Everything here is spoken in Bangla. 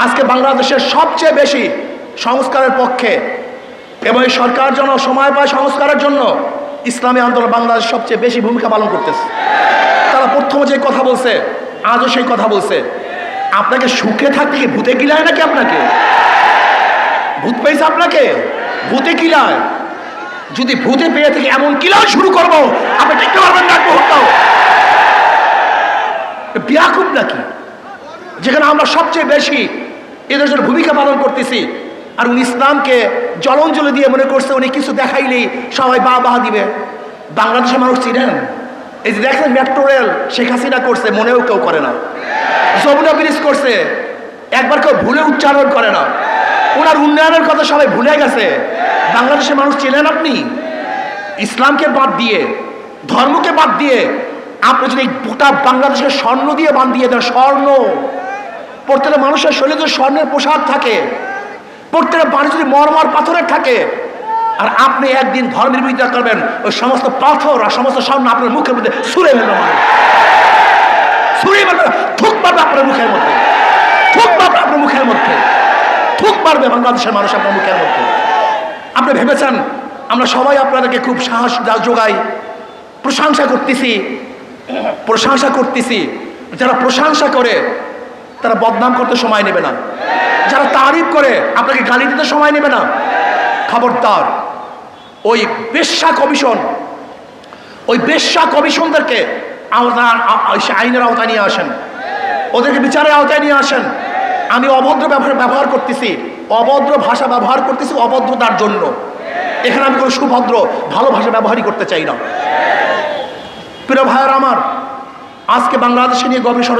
আজকে বাংলাদেশের সবচেয়ে বেশি সংস্কারের পক্ষে এবং এই সরকার যেন সময় পায় সংস্কারের জন্য ইসলামী আন্দোলন বাংলাদেশ সবচেয়ে বেশি ভূমিকা পালন করতেছে। তারা প্রথমে যে কথা বলছে, আজও সেই কথা বলছে। আপনাকে সুখে থাকতে কি ভূতে গিলায় নাকি আপনাকে? ভূত পেয়েছে আপনাকে? ভূতে কিলায় যদি ভূতে পেয়ে থেকে এমন কিলাও শুরু করব, আপনি দেখতে পারবেন না নাকি? যেখানে আমরা সবচেয়ে বেশি জন্য ভূমিকা পালন করতেছি। আর উনি ইসলামকে জলঞ্জলি দিয়ে মনে করছে, উনি কিছু দেখাইলেই সবাই বা বাহা দিবে। বাংলাদেশের মানুষ চিনেন? এই যে দেখেন, মেট্রো রেল শেখ হাসিনা করছে, মনেও কেউ করে না। যমুনা ব্রিজ করছে, একবার কেউ ভুলে উচ্চারণ করে না। ওনার উন্নয়নের কথা সবাই ভুলে গেছে। বাংলাদেশের মানুষ চেনেন আপনি? ইসলামকে বাদ দিয়ে, ধর্মকে বাদ দিয়ে, আপনি যদি গোটা বাংলাদেশের স্বর্ণ দিয়ে বান দিয়ে দেন, স্বর্ণ। প্রত্যেকটা মানুষের শরীরে যদি স্বর্ণের পোশাক থাকে, প্রত্যেকটা বাড়ি যদি মরমর পাথরের থাকে, আর আপনি একদিন ধর্মের বিরোধিতা করবেন, ওই সমস্ত পাথর আর সমস্ত স্বর্ণ আপনার মুখের মধ্যে সুরে ফেলবে মানুষ ছুঁড়ে ফেলবে থুক মারবে আপনার মুখের মধ্যে। থুক মারবে আপনার মুখের মধ্যে। থুক মারবে বাংলাদেশের মানুষ আপনার মুখের মধ্যে। আপনি ভেবেছেন, আমরা সবাই আপনাদেরকে খুব সাহস যোগাই, প্রশংসা করতেছি প্রশংসা করতেছি। যারা প্রশংসা করে তারা বদনাম করতে সময় নেবে না। যারা তারিফ করে, আপনাকে গালি দিতে সময় নেবে না। খবরদার, ওই বেশ্যা কমিশন, ওই বেশ্যা কমিশনদেরকে আইনের আওতায় নিয়ে আসেন। ওদেরকে বিচারের আওতায় নিয়ে আসেন। আমি অভদ্র ব্যবহার ব্যবহার করতেছি। অভদ্র ভাষা ব্যবহার করতেছি অভদ্রতার জন্য। এখানে আমি কোনো সুভদ্র, ভালো ভাষা ব্যবহারই করতে চাই না। প্রিয় ভাইয়ের আমার, আজকে বাংলাদেশে নিয়ে গবেষণা